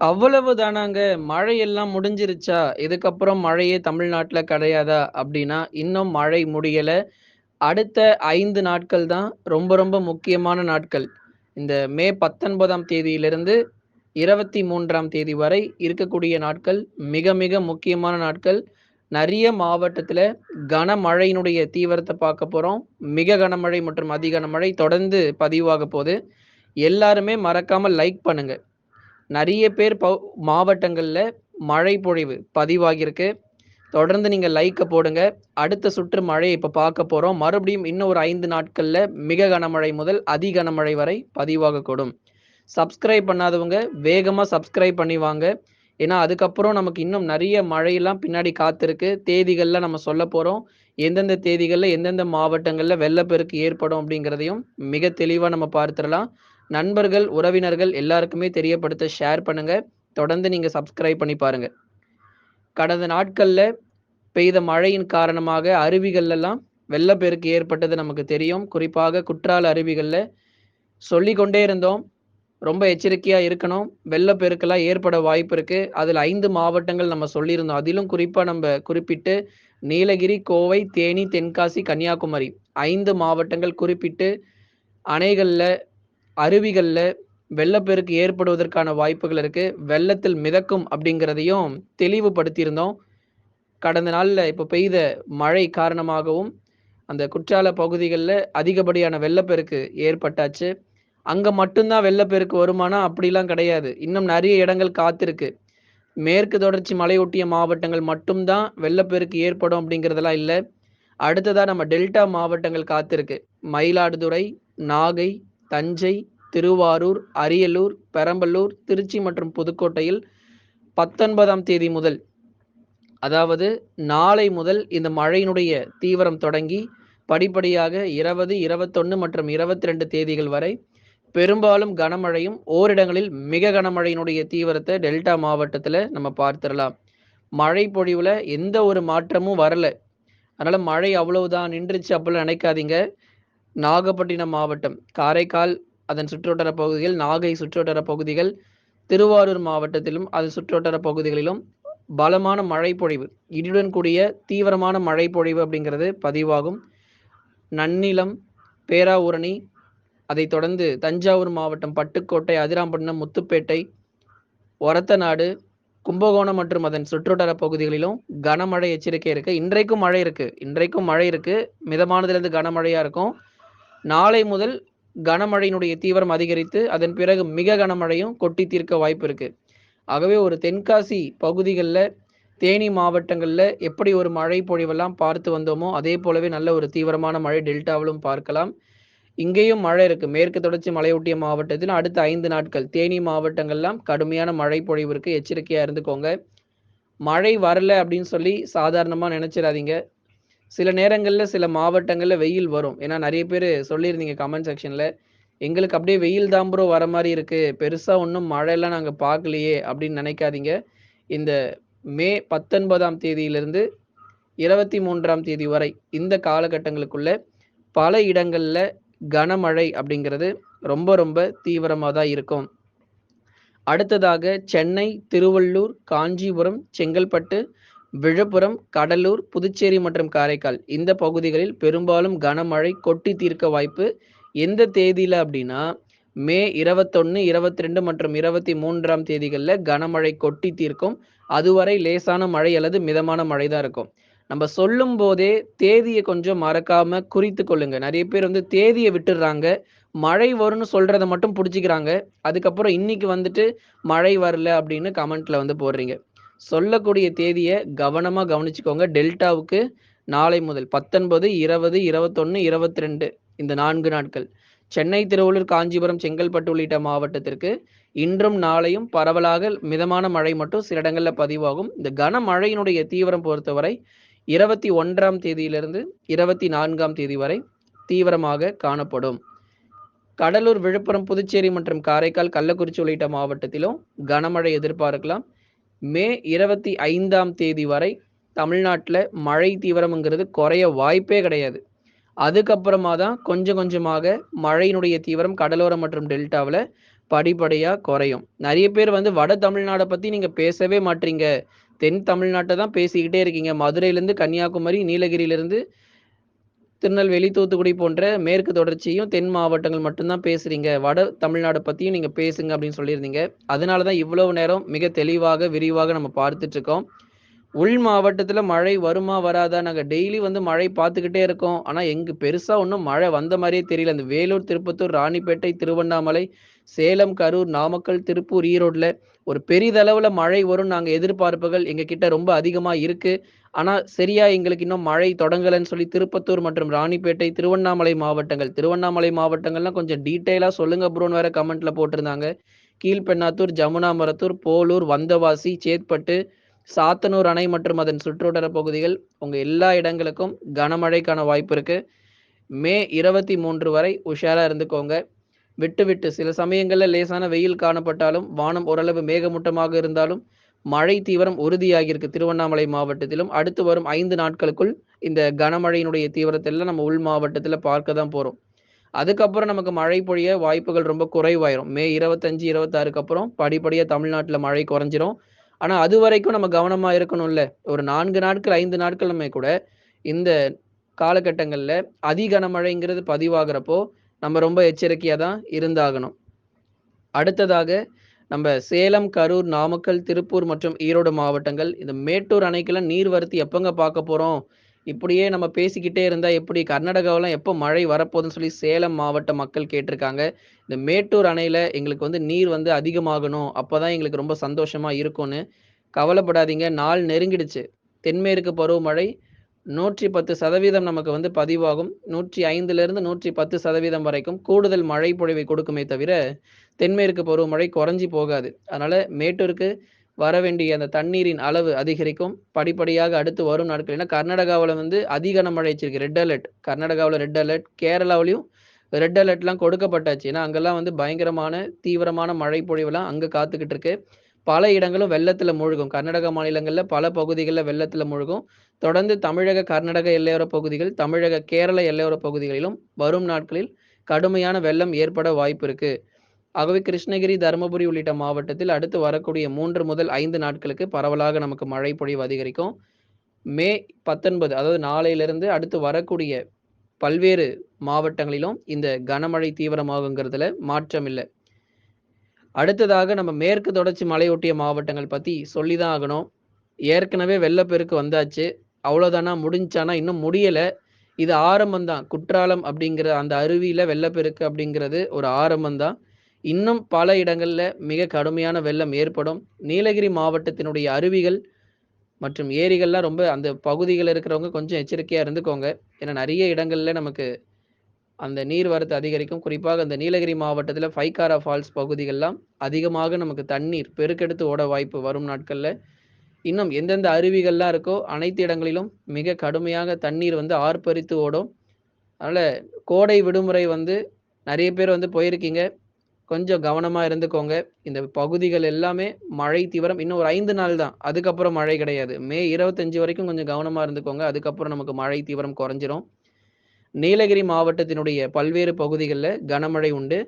அவ்வளவு தானாங்க. மழை எல்லாம் முடிஞ்சிருச்சா? இதுக்கப்புறம் மழையே தமிழ்நாட்டில் கிடையாதா? அப்படின்னா இன்னும் மழை முடியல. அடுத்த ஐந்து நாட்கள் தான் ரொம்ப ரொம்ப முக்கியமான நாட்கள். இந்த மே 19ஆம் தேதியிலிருந்து 23ஆம் தேதி வரை இருக்கக்கூடிய நாட்கள் மிக மிக முக்கியமான நாட்கள். நிறைய மாவட்டத்தில் கனமழையினுடைய தீவிரத்தை பார்க்க போகிறோம் மிக கனமழை மற்றும் அதி கனமழை தொடர்ந்து பதிவாக போகுது எல்லாருமே மறக்காமல் லைக் பண்ணுங்கள் நிறைய பேர் ப மாவட்டங்களில் மழை பொழிவு பதிவாகியிருக்கு. தொடர்ந்து நீங்கள் லைக்கை போடுங்க. அடுத்த சுற்று மழையை இப்போ பார்க்க போகிறோம் மறுபடியும் இன்னும் ஒரு ஐந்து நாட்களில் மிக கனமழை முதல் அதி கனமழை வரை பதிவாகக்கூடும். சப்ஸ்கிரைப் பண்ணாதவங்க வேகமாக சப்ஸ்கிரைப் பண்ணிவாங்க ஏன்னா, அதுக்கப்புறம் நமக்கு இன்னும் நிறைய மழையெல்லாம் பின்னாடி காத்திருக்கு. தேதிகள்லாம் நம்ம சொல்லப் போகிறோம் எந்தெந்த தேதிகளில் எந்தெந்த மாவட்டங்களில் வெள்ளப்பெருக்கு ஏற்படும் அப்படிங்கிறதையும் மிக தெளிவாக நம்ம பார்த்துடலாம் நண்பர்கள், உறவினர்கள் எல்லாருக்குமே தெரியப்படுத்த ஷேர் பண்ணுங்க. தொடர்ந்து நீங்க சப்ஸ்கிரைப் பண்ணி பாருங்க. கடந்த நாட்கள்ல பெய்த மழையின் காரணமாக அருவிகள்லாம் வெள்ளப்பெருக்கு ஏற்பட்டது நமக்கு தெரியும். குறிப்பாக குற்றால அருவிகள்ல சொல்லி கொண்டே இருந்தோம். ரொம்ப எச்சரிக்கையா இருக்கணும். வெள்ளப்பெருக்கெல்லாம் ஏற்பட வாய்ப்பு இருக்கு. அதில் ஐந்து மாவட்டங்கள் நம்ம சொல்லியிருந்தோம். அதிலும் குறிப்பா நம்ம குறிப்பிட்டு நீலகிரி, கோவை, தேனி, தென்காசி, கன்னியாகுமரி ஐந்து மாவட்டங்கள் குறிப்பிட்டு அணைகளில் அருவிகளில் வெள்ளப்பெருக்கு ஏற்படுவதற்கான வாய்ப்புகள் இருக்குது வெள்ளத்தில் மிதக்கும் அப்படிங்கிறதையும் தெளிவுபடுத்தியிருந்தோம். கடந்த நாளில் இப்போ பெய்த மழை காரணமாகவும், அந்த குற்றால பகுதிகளில் அதிகப்படியான வெள்ளப்பெருக்கு ஏற்பட்டாச்சு. அங்கே மட்டும்தான் வெள்ளப்பெருக்கு வருமானா? அப்படிலாம் கிடையாது. இன்னும் நிறைய இடங்கள் காத்திருக்கு. மேற்கு தொடர்ச்சி மலையொட்டிய மாவட்டங்கள் மட்டும் தான் வெள்ளப்பெருக்கு ஏற்படும் அப்படிங்கிறதெல்லாம் இல்லை அடுத்ததாக நம்ம டெல்டா மாவட்டங்கள் காத்திருக்கு. மயிலாடுதுறை, நாகை, தஞ்சை, திருவாரூர், அரியலூர், பெரம்பலூர், திருச்சி மற்றும் புதுக்கோட்டையில் 19ஆம் தேதி முதல் அதாவது நாளை முதல் இந்த மழையினுடைய தீவிரம் தொடங்கி படிப்படியாக 20, 21 மற்றும் 22 தேதிகள் வரை பெரும்பாலும் கனமழையும், ஓரிடங்களில் மிக கனமழையினுடைய தீவிரத்தை டெல்டா மாவட்டத்தில் நம்ம பார்த்துடலாம் மழை பொழிவில் எந்த ஒரு மாற்றமும் வரல. அதனால் மழை அவ்வளவுதான் நின்றுச்சு அப்டிலாம் நினைக்காதீங்க நாகப்பட்டினம் மாவட்டம், காரைக்கால், அதன் சுற்றுவட்டார பகுதிகள், நாகை சுற்றுவட்டார பகுதிகள், திருவாரூர் மாவட்டத்திலும், அதன் சுற்றுவட்டார பகுதிகளிலும் பலமான மழைப்பொழிவு இடியுடன் கூடிய தீவிரமான மழைப்பொழிவு அப்படிங்கிறது பதிவாகும். நன்னிலம், பேராவூரணி, அதைத் தொடர்ந்து தஞ்சாவூர் மாவட்டம் பட்டுக்கோட்டை, அதிராம்பட்டினம், முத்துப்பேட்டை, ஒரத்தநாடு, கும்பகோணம் மற்றும் அதன் சுற்றுவட்டார பகுதிகளிலும் கனமழை எச்சரிக்கை இருக்கு. இன்றைக்கும் மழை இருக்கு. இன்றைக்கும் மழை இருக்கு. மிதமானதுலேருந்து கனமழையா இருக்கும். நாளை முதல் கனமழையினுடைய தீவிரம் அதிகரித்து, அதன் பிறகு மிக கனமழையும் கொட்டி தீர்க்க வாய்ப்பு இருக்கு. ஆகவே ஒரு தென்காசி பகுதிகளில் தேனி மாவட்டங்களில் எப்படி ஒரு மழை பொழிவெல்லாம் பார்த்து வந்தோமோ, அதே போலவே நல்ல ஒரு தீவிரமான மழை டெல்டாவிலும் பார்க்கலாம். இங்கேயும் மழை இருக்கு. மேற்கு தொடர்ச்சி மலையொட்டிய மாவட்டத்தில் அடுத்த ஐந்து நாட்கள் தேனி மாவட்டங்கள்லாம் கடுமையான மழை பொழிவு இருக்கு. எச்சரிக்கையா இருந்துக்கோங்க. மழை வரல அப்படின்னு சொல்லி சாதாரணமாக நினைச்சிடாதீங்க சில நேரங்களில் சில மாவட்டங்களில் வெயில் வரும். ஏன்னா நிறைய பேர் சொல்லியிருந்தீங்க கமெண்ட் செக்ஷனில் எங்களுக்கு அப்படியே வெயில் தான் ப்ரோ வர மாதிரி இருக்குது பெருசாக ஒன்றும் மழையெல்லாம் நாங்கள் பார்க்கலையே அப்படின்னு நினைக்காதீங்க இந்த மே 19ஆம் தேதியிலிருந்து 23ஆம் தேதி வரை இந்த காலகட்டங்களுக்குள்ள பல இடங்களில் கனமழை அப்படிங்கிறது ரொம்ப ரொம்ப தீவிரமாக தான் இருக்கும். அடுத்ததாக சென்னை, திருவள்ளூர், காஞ்சிபுரம், செங்கல்பட்டு, விழுப்புரம், கடலூர், புதுச்சேரி மற்றும் காரைக்கால் இந்த பகுதிகளில் பெரும்பாலும் கனமழை கொட்டி தீர்க்க வாய்ப்பு. எந்த தேதியில அப்படின்னா மே 21, 22 மற்றும் இருபத்தி மூன்றாம் தேதிகளில் கனமழை கொட்டி தீர்க்கும். அதுவரை லேசான மழை அல்லது மிதமான மழை தான் இருக்கும். நம்ப சொல்லும்போதே தேதியை கொஞ்சம் மறக்காம குறித்து கொள்ளுங்க. நிறைய பேர் வந்து தேதியை விட்டுடுறாங்க மழை வரும்னு சொல்றதை மட்டும் பிடிச்சிக்கிறாங்க அதுக்கப்புறம் இன்னைக்கு வந்துட்டு மழை வரல அப்படின்னு கமெண்ட்ல வந்து போடுறீங்க. சொல்லக்கூடிய தேதியை கவனமாக கவனிச்சுக்கோங்க. டெல்டாவுக்கு நாளை முதல் 19, 20, 21, 22 இந்த நான்கு நாட்கள். சென்னை, திருவள்ளூர், காஞ்சிபுரம், செங்கல்பட்டு உள்ளிட்ட மாவட்டத்திற்கு இன்றும், நாளையும் பரவலாக மிதமான மழை மட்டும் சில இடங்களில் பதிவாகும். இந்த கனமழையினுடைய தீவிரம் பொறுத்தவரை 21ஆம் தேதியிலிருந்து 24ஆம் தேதி வரை தீவிரமாக காணப்படும். கடலூர், விழுப்புரம், புதுச்சேரி மற்றும் காரைக்கால், கள்ளக்குறிச்சி உள்ளிட்ட மாவட்டத்திலும் கனமழை எதிர்பார்க்கலாம். மே 25ஆம் தேதி வரை தமிழ்நாட்டில் மழை தீவிரம்ங்கிறது குறைய வாய்ப்பே கிடையாது. அதுக்கப்புறமா தான் கொஞ்சம் கொஞ்சமாக மழையினுடைய தீவிரம் கடலோரம் மற்றும் டெல்டாவில் படிப்படியாக குறையும். நிறைய பேர் வந்து வட தமிழ்நாடை பற்றி நீங்கள் பேசவே மாட்றீங்க. தென் தமிழ்நாட்டை தான் பேசிக்கிட்டே இருக்கீங்க. மதுரையிலேருந்து கன்னியாகுமரி, நீலகிரியிலேருந்து திருநெல்வேலி, தூத்துக்குடி போன்ற மேற்கு தொடர்ச்சியும், தென் மாவட்டங்கள் மட்டும்தான் பேசுறீங்க. வட தமிழ்நாடு பத்தியும் நீங்க பேசுங்க அப்படின்னு சொல்லியிருந்தீங்க. அதனால தான் இவ்வளவு நேரம் மிக தெளிவாக, விரிவாக நம்ம பார்த்துட்டுருக்கோம். உள் மாவட்டத்தில் மழை வருமா? வராதா? நாங்க டெய்லி வந்து மழை பார்த்துக்கிட்டே இருக்கோம். ஆனா, எங்க பெருசா ஒன்றும் மழை வந்த மாதிரியே தெரியல. இந்த வேலூர், திருப்பத்தூர், ராணிப்பேட்டை, திருவண்ணாமலை, சேலம், கரூர், நாமக்கல், திருப்பூர், ஈரோட்டில் ஒரு பெரிதளவில் மழை வரும் நாங்கள் எதிர்பார்ப்புகள் எங்கள் கிட்ட ரொம்ப அதிகமாக இருக்குது ஆனால் சரியா எங்களுக்கு இன்னும் மழை தொடங்கலைன்னு சொல்லி திருப்பத்தூர் மற்றும் ராணிப்பேட்டை, திருவண்ணாமலை மாவட்டங்கள் திருவண்ணாமலை மாவட்டங்கள்லாம் கொஞ்சம் டீட்டெயிலாக சொல்லுங்கள் ப்ரோன்னு வேற கமெண்ட்ல போட்டிருந்தாங்க. கீழ்பென்னாத்தூர், ஜமுனாமரத்தூர் போலூர், வந்தவாசி, சேத்பட்டு, சாத்தனூர் அணை மற்றும் அதன் சுற்றுவட்டார பகுதிகள் உங்கள் எல்லா இடங்களுக்கும் கனமழைக்கான வாய்ப்பு இருக்குது மே 23 வரை உஷாராக இருந்துக்கோங்க. விட்டு, விட்டு சில சமயங்களில் லேசான வெயில் காணப்பட்டாலும், வானம் ஓரளவு மேகமூட்டமாக இருந்தாலும், மழை தீவிரம் உறுதியாகியிருக்கு திருவண்ணாமலை மாவட்டத்திலும். அடுத்து வரும் ஐந்து நாட்களுக்குள் இந்த கனமழையினுடைய தீவிரத்தெல்லாம் நம்ம உள் மாவட்டத்தில் பார்க்க தான் போகிறோம் அதுக்கப்புறம் நமக்கு மழை பொழிய வாய்ப்புகள் ரொம்ப குறைவாயிரும். மே 25, 26க்கு அப்புறம் படிப்படியாக தமிழ்நாட்டில் மழை குறைஞ்சிரும். ஆனால் அது வரைக்கும் நம்ம கவனமாக இருக்கணும்ல. ஒரு நான்கு நாட்கள், ஐந்து நாட்களுமே கூட இந்த காலகட்டங்களில் அதி கனமழைங்கிறது பதிவாகிறப்போ நம்ம ரொம்ப எச்சரிக்கையாக தான் இருந்தாகணும். அடுத்ததாக நம்ம சேலம், கரூர், நாமக்கல், திருப்பூர் மற்றும் ஈரோடு மாவட்டங்கள் இந்த மேட்டூர் அணைக்கெல்லாம் நீர்வரத்து எப்போங்க பார்க்க போகிறோம் இப்படியே நம்ம பேசிக்கிட்டே இருந்தால் எப்படி? கர்நாடகாவெலாம் எப்போ மழை வரப்போகுதுன்னு சொல்லி சேலம் மாவட்ட மக்கள் கேட்டிருக்காங்க. இந்த மேட்டூர் அணையில் எங்களுக்கு வந்து நீர் வந்து அதிகமாகணும். அப்போ தான் எங்களுக்கு ரொம்ப சந்தோஷமாக இருக்கும்னு. கவலைப்படாதீங்க. நாள் நெருங்கிடுச்சு. தென்மேற்கு பருவமழை 110% நமக்கு வந்து பதிவாகும். 105லிருந்து 110% வரைக்கும் கூடுதல் மழை பொழிவை கொடுக்குமே தவிர, தென்மேற்கு பருவமழை குறைஞ்சு போகாது. அதனால் மேட்டூருக்கு வர வேண்டிய அந்த தண்ணீரின் அளவு அதிகரிக்கும். படிப்படியாக அடுத்து வரும் நாட்கள் ஏன்னா கர்நாடகாவில் வந்து அதிக கனமழை வச்சிருக்கு ரெட் அலர்ட். கர்நாடகாவில் ரெட் அலர்ட். கேரளாவிலையும் ரெட் அலர்ட்லாம் கொடுக்கப்பட்டாச்சு. ஏன்னா, அங்கெல்லாம் வந்து பயங்கரமான, தீவிரமான மழை பொழிவுலாம் அங்கே காத்துக்கிட்டு இருக்கு. பல இடங்களும் வெள்ளத்தில் மூழ்கும். கர்நாடக மாநிலங்கள்ல பல பகுதிகளில் வெள்ளத்தில் மூழ்கும். தொடர்ந்து தமிழக, கர்நாடக எல்லையோர பகுதிகள், தமிழக, கேரள எல்லையோர பகுதிகளிலும் வரும் நாட்களில் கடுமையான வெள்ளம் ஏற்பட வாய்ப்பு இருக்கு. ஆகவே கிருஷ்ணகிரி, தருமபுரி உள்ளிட்ட மாவட்டத்தில் அடுத்து வரக்கூடிய மூன்று முதல் ஐந்து நாட்களுக்கு பரவலாக நமக்கு மழை பொழிவு அதிகரிக்கும். மே 19 அதாவது நாளையிலிருந்து அடுத்து வரக்கூடிய பல்வேறு மாவட்டங்களிலும் இந்த கனமழை தீவிரமாகுங்கிறதுல மாற்றம் இல்லை அடுத்ததாக நம்ம மேற்கு தொடர்ச்சி மலையொட்டிய மாவட்டங்கள் பத்தி சொல்லி தான் ஆகணும். ஏற்கனவே வெள்ளப்பெருக்கு வந்தாச்சு. அவ்வளோதானா? முடிஞ்சான்னா? இன்னும் முடியலை இது ஆரம்பம்தான் குற்றாலம் அப்படிங்கிற அந்த அருவியில் வெள்ளப்பெருக்கு அப்படிங்கிறது ஒரு ஆரம்பம்தான் இன்னும் பல இடங்களில் மிக கடுமையான வெள்ளம் ஏற்படும். நீலகிரி மாவட்டத்தினுடைய அருவிகள் மற்றும் ஏரிகள்லாம் ரொம்ப அந்த பகுதிகளில் இருக்கிறவங்க கொஞ்சம் எச்சரிக்கையாக இருந்துக்கோங்க. ஏன்னா, நிறைய இடங்களில் நமக்கு அந்த நீர்வரத்து அதிகரிக்கும். குறிப்பாக அந்த நீலகிரி மாவட்டத்தில் பைக்காரா ஃபால்ஸ் பகுதிகள்லாம் அதிகமாக நமக்கு தண்ணீர் பெருக்கெடுத்து ஓட வாய்ப்பு வரும் நாட்களில் இன்னும் எந்தெந்த அருவிகள்லாம் இருக்கோ, அனைத்து இடங்களிலும் மிக கடுமையாக தண்ணீர் வந்து ஆர்ப்பரித்து ஓடும். அதனால் கோடை விடுமுறை வந்து நிறைய பேர் வந்து போயிருக்கீங்க. கொஞ்சம் கவனமாக இருந்துக்கோங்க. இந்த பகுதிகள் எல்லாமே மழை தீவிரம் இன்னும் ஒரு ஐந்து நாள் தான். அதுக்கப்புறம் மழை கிடையாது. மே 25 வரைக்கும் கொஞ்சம் கவனமாக இருந்துக்கோங்க. அதுக்கப்புறம் நமக்கு மழை தீவிரம் குறைஞ்சிரும். நீலகிரி மாவட்டத்தினுடைய பல்வேறு பகுதிகளில் கனமழை உண்டு.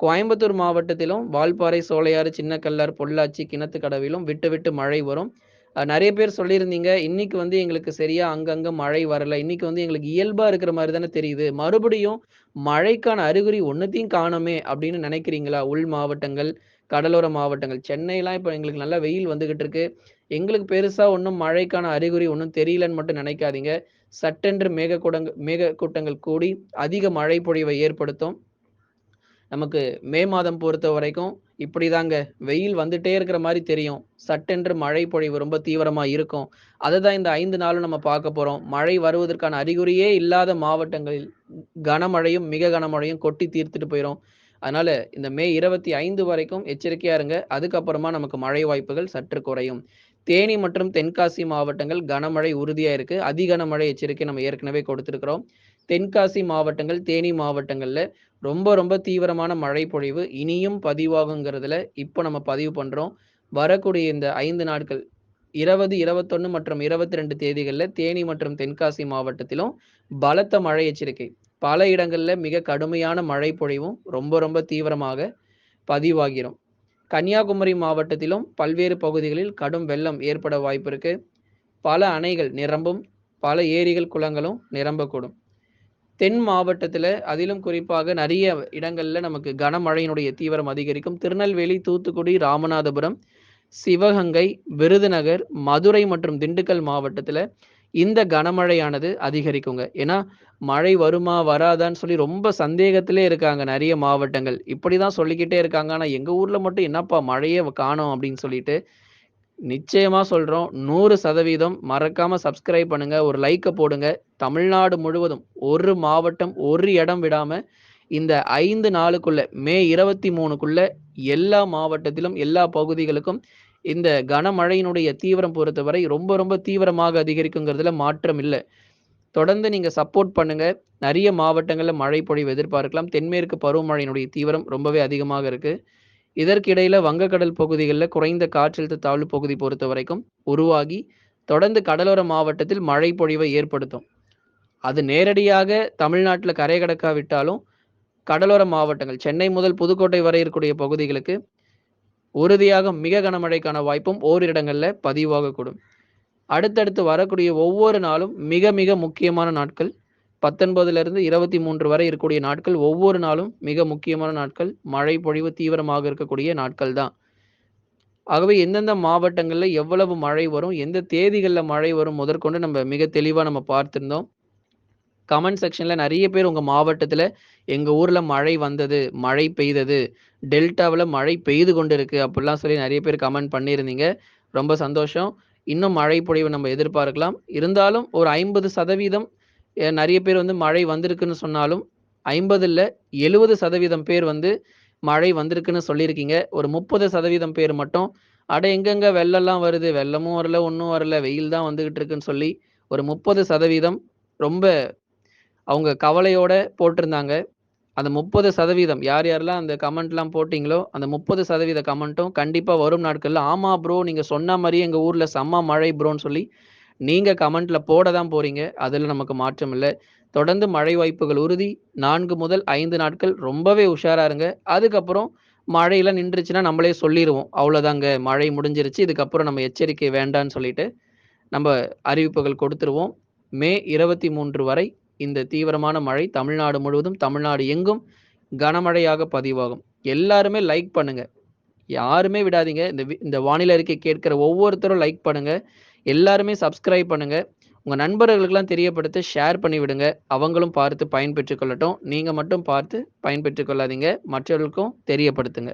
கோயம்புத்தூர் மாவட்டத்திலும் வால்பாறை, சோலையாறு, சின்னக்கல்லார், பொள்ளாச்சி, கிணத்துக்கடவிலும் விட்டு, விட்டு மழை வரும். நிறைய பேர் சொல்லியிருந்தீங்க, இன்னைக்கு வந்து எங்களுக்கு சரியா அங்கங்க மழை வரல. இன்னைக்கு வந்து எங்களுக்கு இயல்பா இருக்கிற மாதிரி தானே தெரியுது. மறுபடியும் மழைக்கான அறிகுறி ஒன்றுத்தையும் காணோமே அப்படின்னு நினைக்கிறீங்களா? உள் மாவட்டங்கள், கடலோர மாவட்டங்கள். சென்னையெல்லாம் இப்போ எங்களுக்கு நல்லா வெயில் வந்துகிட்டு இருக்கு. எங்களுக்கு பெருசா ஒன்றும் மழைக்கான அறிகுறி ஒன்றும் தெரியலன்னு மட்டும் நினைக்காதீங்க. சட்டென்று மேகக்கூடங்கள் மேகக்கூட்டங்கள் கூடி அதிக மழை பொழிவை ஏற்படுத்தும். நமக்கு மே மாதம் பொறுத்த வரைக்கும் இப்படிதாங்க. வெயில் வந்துட்டே இருக்கிற மாதிரி தெரியும். சட்டென்று மழை பொழிவு ரொம்ப தீவிரமா இருக்கும். அததான் இந்த ஐந்து நாளும் நம்ம பார்க்க போறோம். மழை வருவதற்கான அறிகுறியே இல்லாத மாவட்டங்களில் கனமழையும், மிக கனமழையும் கொட்டி தீர்த்துட்டு போயிடும் அதனால இந்த மே 25 வரைக்கும் எச்சரிக்கையா இருங்க. அதுக்கப்புறமா நமக்கு மழை வாய்ப்புகள் சற்று குறையும். தேனி மற்றும் தென்காசி மாவட்டங்கள் கனமழை உறுதியாக இருக்குது அதி கனமழை எச்சரிக்கை நம்ம ஏற்கனவே கொடுத்துருக்குறோம். தென்காசி மாவட்டங்கள், தேனி மாவட்டங்களில் ரொம்ப, ரொம்ப தீவிரமான மழை பொழிவு இனியும் பதிவாகுங்கிறதுல இப்போ நம்ம பதிவு பண்ணுறோம் வரக்கூடிய இந்த ஐந்து நாட்கள் 20, 21 மற்றும் இருபத்ரெண்டு தேதிகளில் தேனி மற்றும் தென்காசி மாவட்டத்திலும் பலத்த மழை எச்சரிக்கை. பல இடங்களில் மிக கடுமையான மழை பொழிவும் ரொம்ப, ரொம்ப தீவிரமாக பதிவாகிறோம் கன்னியாகுமரி மாவட்டத்திலும் பல்வேறு பகுதிகளில் கடும் வெள்ளம் ஏற்பட வாய்ப்பு இருக்கு. பல அணைகள் நிரம்பும். பல ஏரிகள், குளங்களும் நிரம்பக்கூடும். தென் மாவட்டத்தில் அதிலும் குறிப்பாக நிறைய இடங்களில் நமக்கு கனமழையினுடைய தீவிரம் அதிகரிக்கும். திருநெல்வேலி, தூத்துக்குடி, ராமநாதபுரம், சிவகங்கை, விருதுநகர், மதுரை மற்றும் திண்டுக்கல் மாவட்டத்தில் இந்த கனமழையானது அதிகரிக்குங்க. ஏன்னா, மழை வருமா? வராதான்னு சொல்லி ரொம்ப சந்தேகத்திலே இருக்காங்க நிறைய மாவட்டங்கள். இப்படிதான் சொல்லிக்கிட்டே இருக்காங்க. ஆனா, எங்க ஊர்ல மட்டும் என்னப்பா மழையே காணோம் அப்படின்னு சொல்லிட்டு, நிச்சயமா சொல்றோம். 100% மறக்காம சப்ஸ்கிரைப் பண்ணுங்க. ஒரு லைக்கை போடுங்க. தமிழ்நாடு முழுவதும் ஒரு மாவட்டம், ஒரு இடம் விடாம இந்த ஐந்து நாளுக்குள்ள மே 23க்குள்ள எல்லா மாவட்டத்திலும், எல்லா பகுதிகளுக்கும் இந்த கனமழையினுடைய தீவிரம் பொறுத்தவரை ரொம்ப ரொம்ப தீவிரமாக அதிகரிக்குங்கிறதுல மாற்றம் இல்லை தொடர்ந்து நீங்க சப்போர்ட் பண்ணுங்க. நிறைய மாவட்டங்களில் மழை பொழிவு எதிர்பார்க்கலாம். தென்மேற்கு பருவமழையினுடைய தீவிரம் ரொம்பவே அதிகமாக இருக்கு. இதற்கிடையில வங்கக்கடல் பகுதிகளில் குறைந்த காற்றழுத்த தாழ்வு பகுதி பொறுத்த வரைக்கும் உருவாகி, தொடர்ந்து கடலோர மாவட்டத்தில் மழை பொழிவை ஏற்படுத்தும். அது நேரடியாக தமிழ்நாட்டில் கரை கடக்காவிட்டாலும், கடலோர மாவட்டங்கள் சென்னை முதல் புதுக்கோட்டை வரை இருக்கக்கூடிய பகுதிகளுக்கு உறுதியாக மிக கனமழைக்கான வாய்ப்பும் ஓரிரு பதிவாகக்கூடும். அடுத்தடுத்து வரக்கூடிய ஒவ்வொரு நாளும் மிக மிக முக்கியமான நாட்கள். 19லிருந்து 23 வரை இருக்கக்கூடிய நாட்கள் ஒவ்வொரு நாளும் மிக முக்கியமான நாட்கள். மழை பொழிவு தீவிரமாக இருக்கக்கூடிய நாட்கள் தான். ஆகவே எந்தெந்த மாவட்டங்களில் எவ்வளவு மழை வரும்? எந்த தேதிகளில் மழை வரும்? முதற்கொண்டு நம்ம மிக தெளிவாக நம்ம பார்த்துருந்தோம் கமெண்ட் செக்ஷன்ல நிறைய பேர் உங்க மாவட்டத்துல எங்க ஊர்ல மழை வந்தது, மழை பெய்தது, டெல்டாவில் மழை பெய்து கொண்டு இருக்கு அப்படிலாம் சொல்லி நிறைய பேர் கமெண்ட் பண்ணியிருந்தீங்க. ரொம்ப சந்தோஷம். இன்னும் மழை பொழிவு நம்ம எதிர்பார்க்கலாம். இருந்தாலும் ஒரு ஐம்பது சதவீதம் நிறைய பேர் வந்து மழை வந்திருக்குன்னு சொன்னாலும், ஐம்பதில் எழுபது சதவீதம் பேர் வந்து மழை வந்திருக்குன்னு சொல்லியிருக்கீங்க. ஒரு 30% பேர் மட்டும், அட எங்கெங்க வெள்ளம்லாம் வருது, வெள்ளமும் வரல, ஒன்றும் வரல, வெயில் தான் வந்துகிட்டு இருக்குன்னு சொல்லி ஒரு 30% ரொம்ப அவங்க கவலையோட போட்டிருந்தாங்க. அந்த 30% யார் யாரெல்லாம் அந்த கமெண்ட்லாம் போட்டிங்களோ அந்த 30% கமெண்ட்டும் கண்டிப்பாக வரும் நாட்களில் ஆமாம் ப்ரோ நீங்கள் சொன்ன மாதிரியே எங்கள் ஊரில் செம்ம மழை ப்ரோன்னு சொல்லி, நீங்கள் கமெண்ட்டில் போட தான் போகிறீங்க அதில் நமக்கு மாற்றம் இல்லை தொடர்ந்து மழை வாய்ப்புகள் உறுதி. நான்கு முதல் ஐந்து நாட்கள் ரொம்பவே உஷாராக இருங்க. அதுக்கப்புறம் மழையெல்லாம் நின்றுச்சுன்னா நம்மளே சொல்லிடுவோம் அவ்வளோதாங்க மழை முடிஞ்சிருச்சு. இதுக்கப்புறம் நம்ம எச்சரிக்கை வேண்டான்னு சொல்லிட்டு, நம்ம அறிவிப்புகள் கொடுத்துருவோம். மே 23 வரை இந்த தீவிரமான மழை தமிழ்நாடு முழுவதும், தமிழ்நாடு எங்கும் கனமழையாக பதிவாகும். எல்லாருமே லைக் பண்ணுங்க. யாருமே விடாதீங்க. இந்த வி இந்த வானிலை அறிக்கை கேட்கிற ஒவ்வொருத்தரும் லைக் பண்ணுங்க. எல்லாருமே சப்ஸ்கிரைப் பண்ணுங்க. உங்க நண்பர்களுக்கெல்லாம் தெரியப்படுத்த ஷேர் பண்ணி விடுங்க. அவங்களும் பார்த்து பயன்பெற்று கொள்ளட்டும். நீங்க மட்டும் பார்த்து பயன்பெற்று கொள்ளாதீங்க. மற்றவர்களுக்கும் தெரியப்படுத்துங்க.